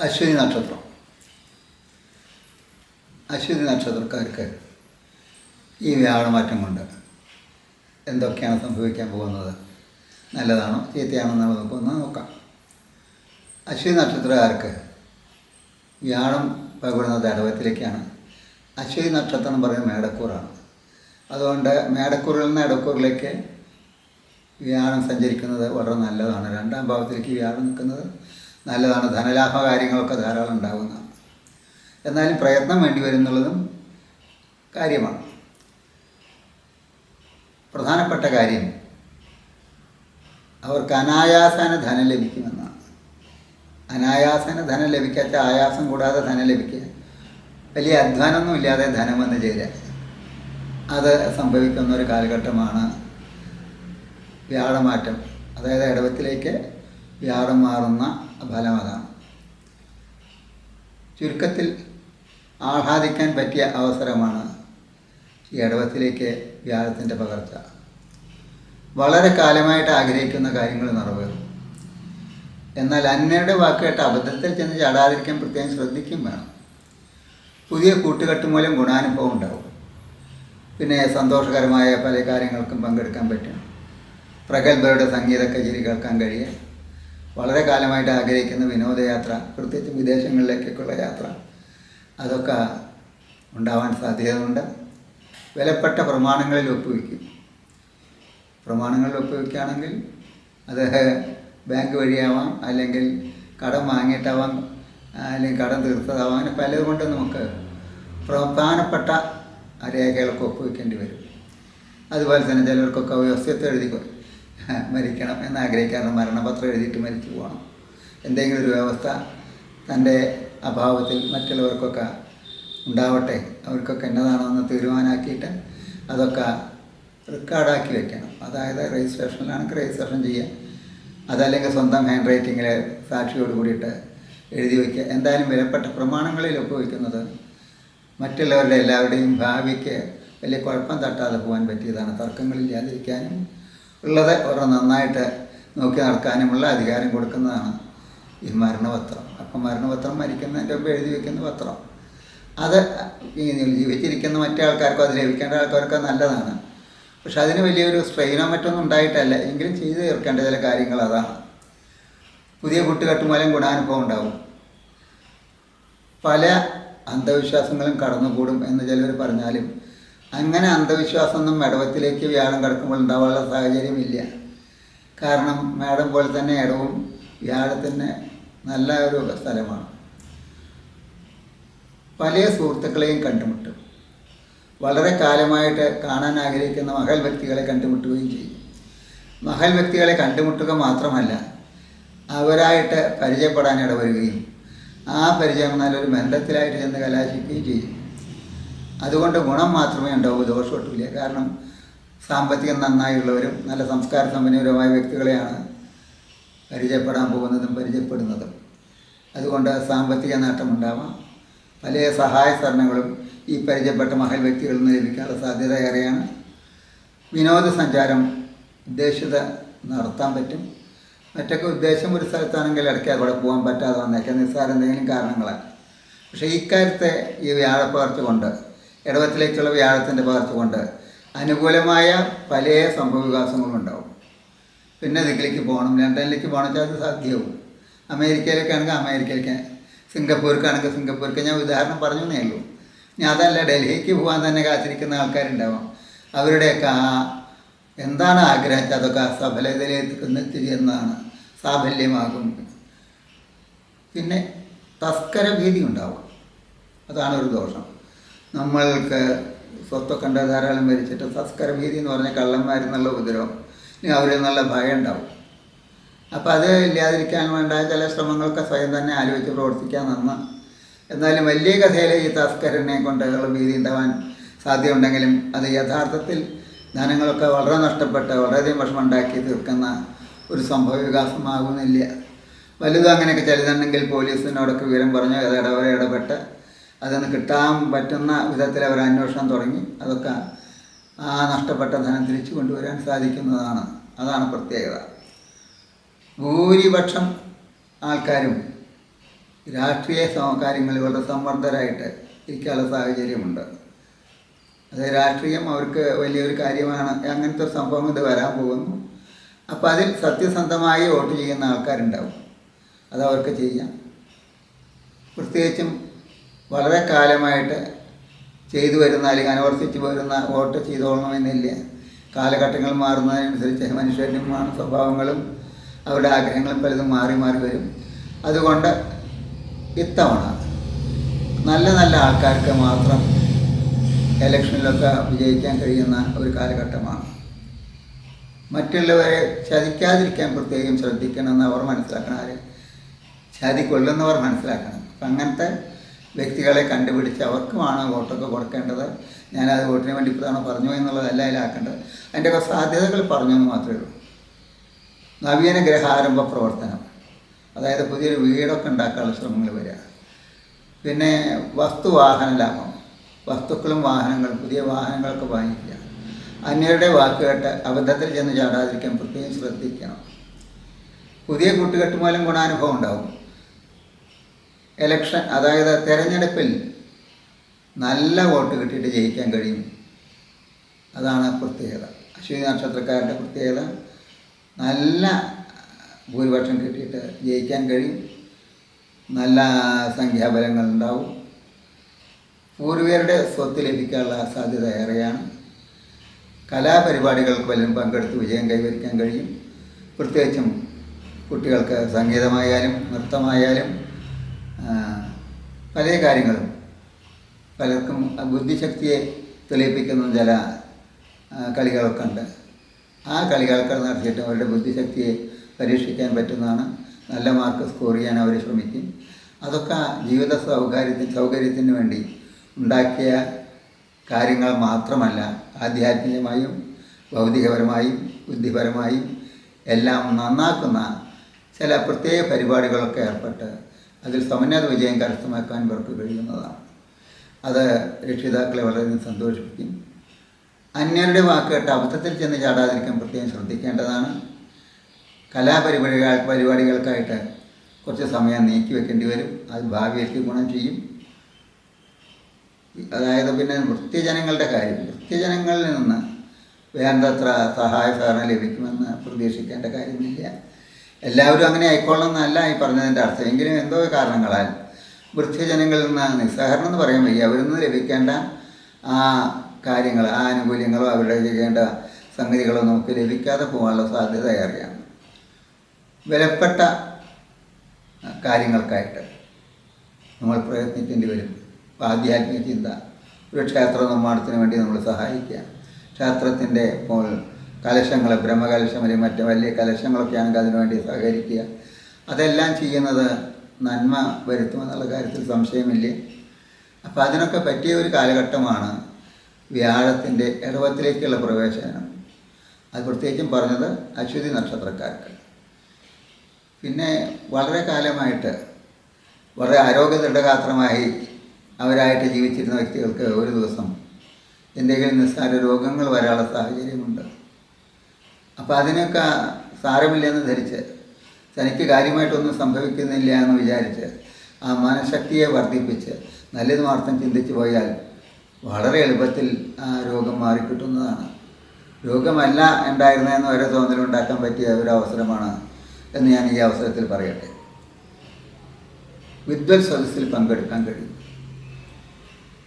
അശ്വതി നക്ഷത്രം. അശ്വതി നക്ഷത്രക്കാർക്ക് ഈ വ്യാഴമാറ്റം കൊണ്ട് എന്തൊക്കെയാണ് സംഭവിക്കാൻ പോകുന്നത്? നല്ലതാണോ? ചീത്തയാണോ നമ്മൾ നമുക്കൊന്ന് നോക്കാം. അശ്വതി നക്ഷത്രക്കാർക്ക് വ്യാഴം പകരുന്നത് ഇടവത്തിലേക്കാണ് അശ്വതി നക്ഷത്രം എന്ന് പറയുന്നത് മേടക്കൂറാണ്. അതുകൊണ്ട് മേടക്കൂറിൽ നിന്ന് ഇടക്കൂറിലേക്ക് വ്യാഴം സഞ്ചരിക്കുന്നത് വളരെ നല്ലതാണ്. രണ്ടാം ഭാവത്തിലേക്ക് വ്യാഴം നിൽക്കുന്നത് നല്ലതാണ്. ധനലാഭ കാര്യങ്ങളൊക്കെ ധാരാളം ഉണ്ടാകുന്നതാണ് എന്നാലും പ്രയത്നം വേണ്ടി വരുന്നുള്ളതും കാര്യമാണ്. പ്രധാനപ്പെട്ട കാര്യം അവർക്ക് അനായാസന ധനം ലഭിക്കുമെന്നാണ്. അനായാസന ധനം ലഭിക്കാത്ത ആയാസം കൂടാതെ ധനം ലഭിക്കുക. വലിയ അധ്വാനമൊന്നും ഇല്ലാതെ ധനം വന്ന് ചേരുക. അത് സംഭവിക്കുന്ന ഒരു കാലഘട്ടമാണ് വ്യാഴമാറ്റം. അതായത് ഇടവത്തിലേക്ക് വ്യാഴം മാറുന്ന ഫലം അതാണ് ചുരുക്കത്തിൽ ആഹ്ലാദിക്കാൻ പറ്റിയ അവസരമാണ് ഈ ഇടവത്തിലേക്ക് വ്യാഴത്തിന്റെ പകർച്ച. വളരെ കാലമായിട്ട് ആഗ്രഹിക്കുന്ന കാര്യങ്ങൾ നിറവേറും എന്നാൽ അന്നയുടെ വാക്കുകേട്ട് അബദ്ധത്തിൽ ചെന്ന് ചാടാതിരിക്കാൻ പ്രത്യേകം ശ്രദ്ധിക്കും വേണം. പുതിയ കൂട്ടുകെട്ട് മൂലം ഗുണാനുഭവം ഉണ്ടാവും. പിന്നെ സന്തോഷകരമായ പല കാര്യങ്ങൾക്കും പങ്കെടുക്കാൻ പറ്റും. പ്രഗത്ഭരുടെ സംഗീത കചേരി കേൾക്കാൻ കഴിയുക വളരെ കാലമായിട്ട് ആഗ്രഹിക്കുന്ന വിനോദയാത്ര പ്രത്യേകിച്ച് വിദേശങ്ങളിലേക്കൊക്കെയുള്ള യാത്ര അതൊക്കെ ഉണ്ടാവാൻ സാധ്യതയുണ്ട്. വിലപ്പെട്ട പ്രമാണങ്ങളിൽ ഒപ്പുവെക്കും. പ്രമാണങ്ങളിൽ ഒപ്പുവെക്കുകയാണെങ്കിൽ അത് ബാങ്ക് വഴിയാവാം അല്ലെങ്കിൽ കടം വാങ്ങിയിട്ടാവാം അല്ലെങ്കിൽ കടം തീർത്തതാവാം അങ്ങനെ പലതുകൊണ്ട് നമുക്ക് പ്രധാനപ്പെട്ട രേഖകൾക്ക് ഒപ്പുവെക്കേണ്ടി വരും. അതുപോലെ തന്നെ ചിലർക്കൊക്കെ വ്യവസ്ഥ എഴുതി മരിക്കണം എന്ന് മരണപത്രം എഴുതിയിട്ട് മരിച്ചു പോകണം. എന്തെങ്കിലും ഒരു വ്യവസ്ഥ തന്റെ അഭാവത്തിൽ മറ്റുള്ളവർക്കൊക്കെ ഉണ്ടാവട്ടെ അവർക്കൊക്കെ എന്നതാണെന്ന് തീരുമാനമാക്കിയിട്ട് അതൊക്കെ റെക്കോർഡാക്കി വെക്കണം. അതായത് രജിസ്ട്രേഷനിലാണെങ്കിൽ രജിസ്ട്രേഷൻ ചെയ്യുക അതല്ലെങ്കിൽ സ്വന്തം ഹാൻഡ് റൈറ്റിങ്ങിൽ സാക്ഷിയോട് കൂടിയിട്ട് എഴുതി വയ്ക്കുക. എന്തായാലും വിലപ്പെട്ട പ്രമാണങ്ങളിൽ ഒപ്പുവെക്കുന്നത് മറ്റുള്ളവരുടെ എല്ലാവരുടെയും ഭാവിക്ക് വലിയ കുഴപ്പം തട്ടാതെ പോകാൻ പറ്റിയതാണ്. തർക്കങ്ങളില്ലാതിരിക്കാനും ഉള്ളത് അവരെ നന്നായിട്ട് നോക്കി നടക്കാനുമുള്ള അധികാരം കൊടുക്കുന്നതാണ് ഈ മരണപത്രം. അപ്പം മരണപത്രം മരിക്കുന്നതിന്റെ മുമ്പ് എഴുതി വെക്കുന്ന പത്രം. അത് ഈ ജീവിച്ചിരിക്കുന്ന മറ്റേ ആൾക്കാർക്കോ അത് ലഭിക്കേണ്ട ആൾക്കാർക്കോ നല്ലതാണ്. പക്ഷെ അതിന് വലിയൊരു സ്ട്രെയിനോ മറ്റൊന്നും ഉണ്ടായിട്ടല്ല. എങ്കിലും ചെയ്തു തീർക്കേണ്ട ചില കാര്യങ്ങൾ അതാണ്. പുതിയ കുട്ടികെട്ട് മൂലം ഗുണാനുഭവം ഉണ്ടാവും. പല അന്ധവിശ്വാസങ്ങളും കടന്നുകൂടും എന്ന് ചിലർ പറഞ്ഞാലും അങ്ങനെ അന്ധവിശ്വാസമൊന്നും മേടവത്തിലേക്ക് വ്യാഴം കിടക്കുമ്പോൾ ഉണ്ടാവാനുള്ള സാഹചര്യമില്ല. കാരണം മേടം പോലെ തന്നെ ഇടവും വ്യാഴത്തിന് നല്ല ഒരു സ്ഥലമാണ്. പല സുഹൃത്തുക്കളെയും കണ്ടുമുട്ടും. വളരെ കാലമായിട്ട് കാണാൻ ആഗ്രഹിക്കുന്ന മഹൽ വ്യക്തികളെ കണ്ടുമുട്ടുകയും ചെയ്യും. മഹൽ വ്യക്തികളെ കണ്ടുമുട്ടുക മാത്രമല്ല അവരായിട്ട് പരിചയപ്പെടാൻ ഇടവരികയും ആ പരിചയം നല്ലൊരു ബന്ധത്തിലായിട്ട് ചെന്ന് കലാശിക്കുകയും ചെയ്യും. അതുകൊണ്ട് ഗുണം മാത്രമേ ഉണ്ടാവൂ ദോഷമൊട്ടുമില്ല. കാരണം സാമ്പത്തികം നന്നായുള്ളവരും നല്ല സംസ്കാര സമ്പന്നരുമായ വ്യക്തികളെയാണ് പരിചയപ്പെടാൻ പോകുന്നതും പരിചയപ്പെടുന്നതും. അതുകൊണ്ട് സാമ്പത്തിക നേട്ടമുണ്ടാവാം പല സഹായ സഹകരണങ്ങളും ഈ പരിചയപ്പെട്ട മഹൽ വ്യക്തികളിൽ നിന്ന് ലഭിക്കാനുള്ള സാധ്യത ഏറെയാണ്. വിനോദസഞ്ചാരം ഉദ്ദേശിത നടത്താൻ പറ്റും. മറ്റൊക്കെ ഉദ്ദേശം ഒരു സ്ഥലത്താണെങ്കിൽ ഇടയ്ക്ക് അവിടെ പോകാൻ പറ്റാതെ വന്നേക്കാം. നിസ്സാരം എന്തെങ്കിലും കാരണങ്ങളാണ് പക്ഷേ ഇക്കാര്യത്തെ ഈ വ്യാഴപ്പകർച്ച കൊണ്ട് ഇടവത്തിലേക്കുള്ള വ്യാഴത്തിന്റെ ഭാഗത്തുകൊണ്ട് കൊണ്ട് അനുകൂലമായ പല സംഭവ വികാസങ്ങളും ഉണ്ടാവും പിന്നെ ദിക്കിലേക്ക് പോകണം. ലണ്ടനിലേക്ക് പോകണം വെച്ചാൽ അത് സാധ്യമാവും അമേരിക്കയിലേക്കാണെങ്കിൽ അമേരിക്കയിലേക്ക്. സിംഗപ്പൂർക്കാണെങ്കിൽ സിംഗപ്പൂർക്ക്. ഞാൻ ഉദാഹരണം പറഞ്ഞു എന്നേ ഇനി അതല്ല ഡൽഹിക്ക് പോകാൻ തന്നെ കാത്തിരിക്കുന്ന ആൾക്കാരുണ്ടാവും. അവരുടെയൊക്കെ ആ എന്താണ് ആഗ്രഹിച്ചത് അതൊക്കെ ആ സഫലതയിലേക്ക് എന്നാണ് സാഫല്യമാകും. പിന്നെ തസ്കര ഭീതി ഉണ്ടാവും. അതാണ് ഒരു ദോഷം. നമ്മൾക്ക് സ്വത്തൊക്കെ ഉണ്ട് ധാരാളം മരിച്ചിട്ട് സസ്കരഭീതി എന്ന് പറഞ്ഞാൽ കള്ളന്മാരെന്നുള്ള ഉപദ്രവം. ഇനി അവരിൽ നല്ല ഭയം ഉണ്ടാവും. അപ്പം അത് ഇല്ലാതിരിക്കാൻ വേണ്ട ചില ശ്രമങ്ങളൊക്കെ സ്വയം തന്നെ ആലോചിച്ച് പ്രവർത്തിക്കാൻ നന്ന്. എന്നാലും വലിയ കഥയിൽ ഈ തസ്കരനെ കൊണ്ട് ഭീതി ഉണ്ടാവാൻ സാധ്യതയുണ്ടെങ്കിലും അത് യഥാർത്ഥത്തിൽ ധനങ്ങളൊക്കെ വളരെ നഷ്ടപ്പെട്ട് വളരെയധികം വിഷമം ഉണ്ടാക്കി തീർക്കുന്ന ഒരു സംഭവ വികാസമാകുന്നില്ല. വലുതും അങ്ങനെയൊക്കെ ചിലതുണ്ടെങ്കിൽ പോലീസിനോടൊക്കെ വിവരം പറഞ്ഞു അത് ഇടവരെ അതൊന്ന് കിട്ടാൻ പറ്റുന്ന വിധത്തിൽ അവർ അന്വേഷണം തുടങ്ങി. അതൊക്കെ ആ നഷ്ടപ്പെട്ട ധനം തിരിച്ചു കൊണ്ടുവരാൻ സാധിക്കുന്നതാണ്. അതാണ് പ്രത്യേകത. ഭൂരിപക്ഷം ആൾക്കാരും രാഷ്ട്രീയ കാര്യങ്ങളിൽ വളരെ സമ്മർദ്ദരായിട്ട് ഇരിക്കാനുള്ള സാഹചര്യമുണ്ട്. അത് രാഷ്ട്രീയം അവർക്ക് വലിയൊരു കാര്യമാണ്. അങ്ങനത്തെ ഒരു സംഭവം ഇത് വരാൻ പോകുന്നു. അപ്പോൾ അതിൽ സത്യസന്ധമായി വോട്ട് ചെയ്യുന്ന ആൾക്കാരുണ്ടാവും. അത് അവർക്ക് ചെയ്യാം. പ്രത്യേകിച്ചും വളരെ കാലമായിട്ട് ചെയ്തു വരുന്ന അല്ലെങ്കിൽ അനുവർത്തിച്ച് വരുന്ന വോട്ട് ചെയ്തോളണമെന്നില്ല. കാലഘട്ടങ്ങൾ മാറുന്നതിനനുസരിച്ച് മനുഷ്യരും സ്വഭാവങ്ങളും അവരുടെ ആഗ്രഹങ്ങളും പലതും മാറി മാറി വരും. അതുകൊണ്ട് ഇത്തവണ നല്ല നല്ല ആൾക്കാർക്ക് മാത്രം ഇലക്ഷനിലൊക്കെ വിജയിക്കാൻ കഴിയുന്ന ഒരു കാലഘട്ടമാണ്. മറ്റുള്ളവരെ ചതിക്കാതിരിക്കാൻ പ്രത്യേകം ശ്രദ്ധിക്കണമെന്ന് അവർ മനസ്സിലാക്കണം. ആര് ചതി കൊല്ലുന്നവർ മനസ്സിലാക്കണം അങ്ങനത്തെ വ്യക്തികളെ കണ്ടുപിടിച്ച് അവർക്കുമാണ് വോട്ടൊക്കെ കൊടുക്കേണ്ടത്. ഞാനത് വോട്ടിന് വേണ്ടി ഇപ്പോഴാണ് പറഞ്ഞു എന്നുള്ളതല്ല അതിലാക്കേണ്ടത്. അതിന്റെയൊക്കെ സാധ്യതകൾ പറഞ്ഞു എന്ന് മാത്രമേ ഉള്ളൂ. നവീന ഗ്രഹാരംഭ പ്രവർത്തനം. അതായത് പുതിയൊരു വീടൊക്കെ ഉണ്ടാക്കാനുള്ള ശ്രമങ്ങൾ വരിക. പിന്നെ വസ്തുവാഹന ലാഭം. വസ്തുക്കളും വാഹനങ്ങളും പുതിയ വാഹനങ്ങളൊക്കെ വാങ്ങിക്കുക. അന്യരുടെ വാക്കുകേട്ട് അബദ്ധത്തിൽ ചെന്ന് ചാടാതിരിക്കാൻ പ്രത്യേകം ശ്രദ്ധിക്കണം. പുതിയ കൂട്ടുകെട്ട് മൂലം ഗുണാനുഭവം ഉണ്ടാവും. എലക്ഷൻ അതായത് തെരഞ്ഞെടുപ്പിൽ നല്ല വോട്ട് കിട്ടിയിട്ട് ജയിക്കാൻ കഴിയും. അതാണ് പ്രത്യേകത. അശ്വിനി നക്ഷത്രക്കാരുടെ പ്രത്യേകത. നല്ല ഭൂരിപക്ഷം കിട്ടിയിട്ട് ജയിക്കാൻ കഴിയും. നല്ല സംഖ്യാബലങ്ങൾ ഉണ്ടാവും. പൂർവികരുടെ സ്വത്ത് ലഭിക്കാനുള്ള സാധ്യത ഏറെയാണ്. കലാപരിപാടികൾക്ക് വല്ലതും പങ്കെടുത്ത് വിജയം കൈവരിക്കാൻ കഴിയും. പ്രത്യേകിച്ചും കുട്ടികൾക്ക് സംഗീതമായാലും നൃത്തമായാലും പല കാര്യങ്ങളും. പലർക്കും ബുദ്ധിശക്തിയെ തെളിയിപ്പിക്കുന്ന ചില കളികളൊക്കെ ഉണ്ട്. ആ കളികളൊക്കെ നടത്തിയിട്ട് അവരുടെ ബുദ്ധിശക്തിയെ പരീക്ഷിക്കാൻ പറ്റുന്നതാണ്. നല്ല മാർക്ക് സ്കോർ ചെയ്യാൻ അവർ ശ്രമിക്കും. അതൊക്കെ ജീവിത സൗകര്യത്തിന് സൗകര്യത്തിന് വേണ്ടി ഉണ്ടാക്കിയ കാര്യങ്ങൾ മാത്രമല്ല ആധ്യാത്മികമായും ഭൗതികപരമായും ബുദ്ധിപരമായും എല്ലാം നന്നാക്കുന്ന ചില പ്രത്യേക പരിപാടികളൊക്കെ ഏർപ്പെട്ട് അതിൽ സമന്വത വിജയം കരസ്ഥമാക്കാൻ ഇവർക്ക് കഴിയുന്നതാണ്. അത് രക്ഷിതാക്കളെ വളരെ സന്തോഷിപ്പിക്കും. അന്യരുടെ വാക്ക് കേട്ട് അബദ്ധത്തിൽ ചെന്ന് ചാടാതിരിക്കാൻ പ്രത്യേകം ശ്രദ്ധിക്കേണ്ടതാണ്. കലാപരിപാടികൾ പരിപാടികൾക്കായിട്ട് കുറച്ച് സമയം നീക്കി വെക്കേണ്ടി വരും. അത് ഭാവിയിലേക്ക് ഗുണം ചെയ്യും. അതായത് പിന്നെ വൃത്യജനങ്ങളുടെ കാര്യം. വൃത്യജനങ്ങളിൽ നിന്ന് വേണ്ടത്ര സഹായ സഹകരണം ലഭിക്കുമെന്ന് പ്രതീക്ഷിക്കേണ്ട കാര്യമില്ല. എല്ലാവരും അങ്ങനെ ആയിക്കൊള്ളണമെന്നല്ല ഈ പറഞ്ഞതിന്റെ അർത്ഥം. എങ്കിലും എന്തോ കാരണങ്ങളാൽ വൃദ്ധജനങ്ങളിൽ നിന്ന് നിസ്സഹരണം എന്ന് പറയാൻ വയ്യ. അവരിൽ നിന്ന് ലഭിക്കേണ്ട ആ കാര്യങ്ങൾ ആ ആനുകൂല്യങ്ങളോ അവരുടെ ചെയ്യേണ്ട സംഗതികളോ നമുക്ക് ലഭിക്കാതെ പോകാനുള്ള സാധ്യത ഏറെയാണ്. വിലപ്പെട്ട കാര്യങ്ങൾക്കായിട്ട് നമ്മൾ പ്രയത്നിക്കേണ്ടി വരും. ആധ്യാത്മിക ചിന്ത. ഒരു ക്ഷേത്ര നിർമ്മാണത്തിന് വേണ്ടി നമ്മൾ സഹായിക്കുക. ക്ഷേത്രത്തിന്റെ ഇപ്പോൾ കലശങ്ങൾ ബ്രഹ്മകലശം അല്ലെങ്കിൽ മറ്റ് വലിയ കലശങ്ങളൊക്കെ ആണെങ്കിൽ അതിനുവേണ്ടി സഹകരിക്കുക. അതെല്ലാം ചെയ്യുന്നത് നന്മ വരുത്തുമെന്നുള്ള കാര്യത്തിൽ സംശയമില്ല. അപ്പം അതിനൊക്കെ പറ്റിയ ഒരു കാലഘട്ടമാണ് വ്യാഴത്തിന്റെ ഇടവത്തിലേക്കുള്ള പ്രവേശനം. അത് പ്രത്യേകിച്ചും പറഞ്ഞത് അശ്വതി നക്ഷത്രക്കാർക്ക്. പിന്നെ വളരെ കാലമായിട്ട് വളരെ ആരോഗ്യ ദൃഢഗാത്രമായി അവരായിട്ട് ജീവിച്ചിരുന്ന വ്യക്തികൾക്ക് ഒരു ദിവസം എന്തെങ്കിലും നിസ്സാര രോഗങ്ങൾ വരാനുള്ള സാഹചര്യമുണ്ട്. അപ്പോൾ അതിനൊക്കെ സാരമില്ലെന്ന് ധരിച്ച് തനിക്ക് കാര്യമായിട്ടൊന്നും സംഭവിക്കുന്നില്ല എന്ന് വിചാരിച്ച് ആ മനഃശക്തിയെ വർദ്ധിപ്പിച്ച് നല്ലത് മാത്രം ചിന്തിച്ചു പോയാൽ വളരെ എളുപ്പത്തിൽ ആ രോഗം മാറിക്കിട്ടുന്നതാണ്. രോഗമല്ല ഉണ്ടായിരുന്നതെന്ന് വരെ തോന്നലുണ്ടാക്കാൻ പറ്റിയ ഒരു അവസരമാണ് എന്ന് ഞാൻ ഈ അവസരത്തിൽ പറയട്ടെ. വിദ്വൽ സദസ്സിൽ പങ്കെടുക്കാൻ കഴിയും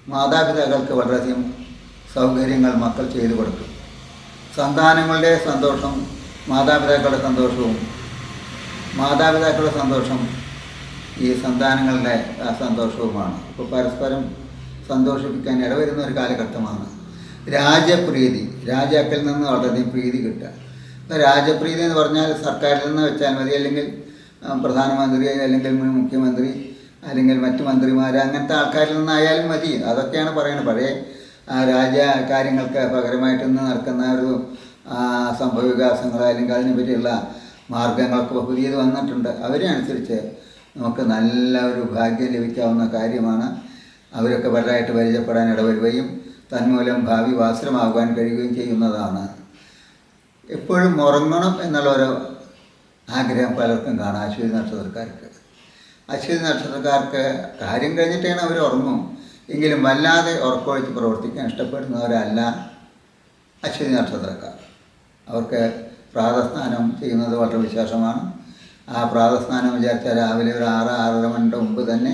മാതാപിതാക്കൾക്ക് വളരെയധികം സൗകര്യങ്ങൾ മക്കൾ ചെയ്തു കൊടുക്കും. സന്താനങ്ങളുടെ സന്തോഷം മാതാപിതാക്കളുടെ സന്തോഷവും മാതാപിതാക്കളുടെ സന്തോഷം ഈ സന്താനങ്ങളുടെ സന്തോഷവുമാണ്. ഇപ്പോൾ പരസ്പരം സന്തോഷിപ്പിക്കാൻ ഇടവരുന്ന ഒരു കാലഘട്ടമാണ്. രാജപ്രീതി രാജാക്കളിൽ നിന്ന് വളരെയധികം പ്രീതി കിട്ടുക. ഇപ്പോൾ രാജപ്രീതി എന്ന് പറഞ്ഞാൽ സർക്കാരിൽ നിന്ന് വെച്ചാൽ മതി അല്ലെങ്കിൽ പ്രധാനമന്ത്രി അല്ലെങ്കിൽ മുഖ്യമന്ത്രി അല്ലെങ്കിൽ മറ്റ് മന്ത്രിമാർ അങ്ങനത്തെ ആൾക്കാരിൽ നിന്നായാലും മതി. അതൊക്കെയാണ് പറയുന്നത് പഴയ രാജ കാര്യങ്ങൾക്ക് പകരമായിട്ട് ഇന്ന് നടക്കുന്ന ഒരു സംഭവ സംഭവവികാസങ്ങൾ അല്ലെങ്കിൽ അതിനെ പറ്റിയുള്ള മാർഗങ്ങളൊക്കെ പുതിയത് വന്നിട്ടുണ്ട്. അവരെ അനുസരിച്ച് നമുക്ക് നല്ല ഒരു ഭാഗ്യം ലഭിക്കാവുന്ന കാര്യമാണ് അവരൊക്കെ വലുതായിട്ട് പരിചയപ്പെടാൻ ഇടവരുകയും തന്മൂലം ഭാവി വാസനമാകുവാൻ കഴിയുകയും ചെയ്യുന്നതാണ്. എപ്പോഴും ഉറങ്ങണം എന്നുള്ള ഒരു ആഗ്രഹം പലർക്കും കാണാം. അശ്വതി നക്ഷത്രക്കാർക്ക്. അശ്വതി നക്ഷത്രക്കാർക്ക് കാര്യം കഴിഞ്ഞിട്ടാണ് അവർ ഉറങ്ങും. എങ്കിലും വല്ലാതെ ഉറക്കമൊഴിച്ച് പ്രവർത്തിക്കാൻ ഇഷ്ടപ്പെടുന്നവരല്ല അശ്വതി നക്ഷത്രക്കാർ. അവർക്ക് പ്രാതസ്നാനം ചെയ്യുന്നത് വളരെ വിശേഷമാണ്. ആ പ്രാതസ്നാനം വിചാരിച്ചാൽ രാവിലെ ഒരു ആറ് ആറര മണിന്റെ മുമ്പ് തന്നെ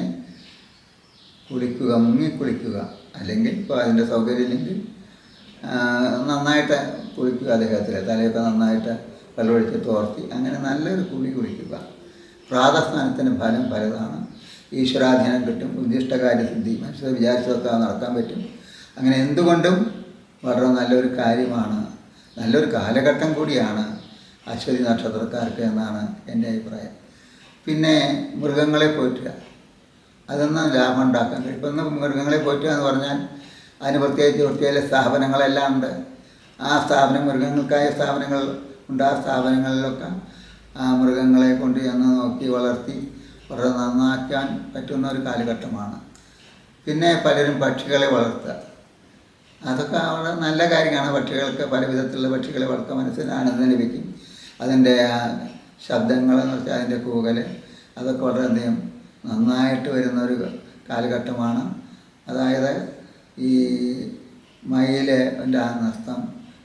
കുളിക്കുക മുങ്ങി കുളിക്കുക. അല്ലെങ്കിൽ ഇപ്പോൾ അതിന്റെ സൗകര്യം ഇല്ലെങ്കിൽ നന്നായിട്ട് കുളിക്കുക അദ്ദേഹത്തിൽ തലയൊക്കെ നന്നായിട്ട് വെള്ളമൊഴിച്ച് തോർത്തി അങ്ങനെ നല്ലൊരു കുളി കുളിക്കുക. പ്രാതസ്ഥാനത്തിന് ഫലം പലതാണ്. ഈശ്വരാധീനം കിട്ടും ഉദ്ദിഷ്ടകാര്യസിദ്ധി മനുഷ്യർ വിചാരിച്ചതൊക്കെ നടക്കാൻ പറ്റും. അങ്ങനെ എന്തുകൊണ്ടും വളരെ നല്ലൊരു കാര്യമാണ് നല്ലൊരു കാലഘട്ടം കൂടിയാണ് അശ്വതി നക്ഷത്രക്കാർക്ക് എന്നാണ് എന്റെ അഭിപ്രായം. പിന്നെ മൃഗങ്ങളെ പോറ്റുക അതൊന്നും ലാഭം ഉണ്ടാക്കാൻ കഴിയും ഇപ്പം മൃഗങ്ങളെ പോറ്റുക എന്ന് പറഞ്ഞാൽ അതിന് പ്രത്യേകിച്ച് പ്രത്യേക സ്ഥാപനങ്ങളെല്ലാം ഉണ്ട്. ആ സ്ഥാപനം മൃഗങ്ങൾക്കായ സ്ഥാപനങ്ങൾ ഉണ്ട്. ആ സ്ഥാപനങ്ങളിലൊക്കെ ആ മൃഗങ്ങളെ കൊണ്ട് ചെന്ന് നോക്കി വളർത്തി വളരെ നന്നാക്കാൻ പറ്റുന്ന ഒരു കാലഘട്ടമാണ്. പിന്നെ പലരും പക്ഷികളെ വളർത്തുക. അതൊക്കെ അവിടെ നല്ല കാര്യമാണ് പക്ഷികൾക്ക് പല വിധത്തിലുള്ള പക്ഷികളെ വളർത്താൻ മനസ്സിന് ആനന്ദം ലഭിക്കും. അതിന്റെ ശബ്ദങ്ങളെന്ന് വെച്ചാൽ അതിന്റെ കൂകൽ അതൊക്കെ വളരെയധികം നന്നായിട്ട് വരുന്ന ഒരു കാലഘട്ടമാണ്. അതായത് ഈ മയിലിന്റെ ആ നൃത്തം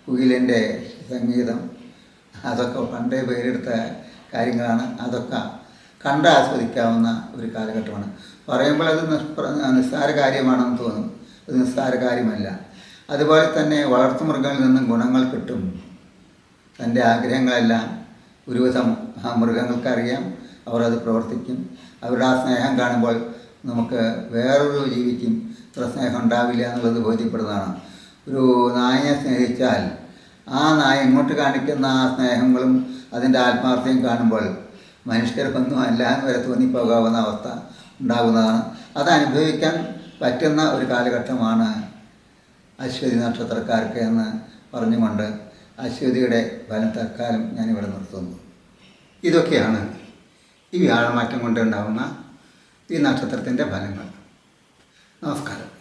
കുയിലിന്റെ സംഗീതം അതൊക്കെ പണ്ടേ പേരെടുത്ത കാര്യങ്ങളാണ്. അതൊക്കെ കണ്ട് ആസ്വദിക്കാവുന്ന ഒരു കാലഘട്ടമാണ്. പറയുമ്പോൾ അത് നിസ്സാര കാര്യമാണെന്ന് തോന്നും. അത് നിസ്സാര കാര്യമല്ല. അതുപോലെ തന്നെ വളർത്തുമൃഗങ്ങളിൽ നിന്നും ഗുണങ്ങൾ കിട്ടും. തന്റെ ആഗ്രഹങ്ങളെല്ലാം ഒരുവിധം ആ മൃഗങ്ങൾക്കറിയാം. അവർ അത് പ്രവർത്തിക്കും. അവരുടെ ആ സ്നേഹം കാണുമ്പോൾ നമുക്ക് വേറൊരു ജീവിക്കും ഇത്ര സ്നേഹം ഉണ്ടാവില്ല എന്നുള്ളത് ബോധ്യപ്പെടുന്നതാണ്. ഒരു നായയെ സ്നേഹിച്ചാൽ ആ നായ ഇങ്ങോട്ട് കാണിക്കുന്ന ആ സ്നേഹങ്ങളും അതിന്റെ ആത്മാർത്ഥയും കാണുമ്പോൾ മനുഷ്യർക്കൊന്നും അല്ല എന്ന് വരെ തോന്നിപ്പോകാവുന്ന അവസ്ഥ ഉണ്ടാകുന്നതാണ്. അത് അനുഭവിക്കാൻ പറ്റുന്ന ഒരു കാലഘട്ടമാണ് അശ്വതി നക്ഷത്രക്കാർക്ക് എന്ന് പറഞ്ഞുകൊണ്ട് അശ്വതിയുടെ ഫലം തൽക്കാലം ഞാനിവിടെ നിർത്തുന്നു. ഇതൊക്കെയാണ് ഈ വ്യാഴമാറ്റം കൊണ്ടുണ്ടാകുന്ന ഈ നക്ഷത്രത്തിന്റെ ഫലങ്ങൾ. നമസ്കാരം.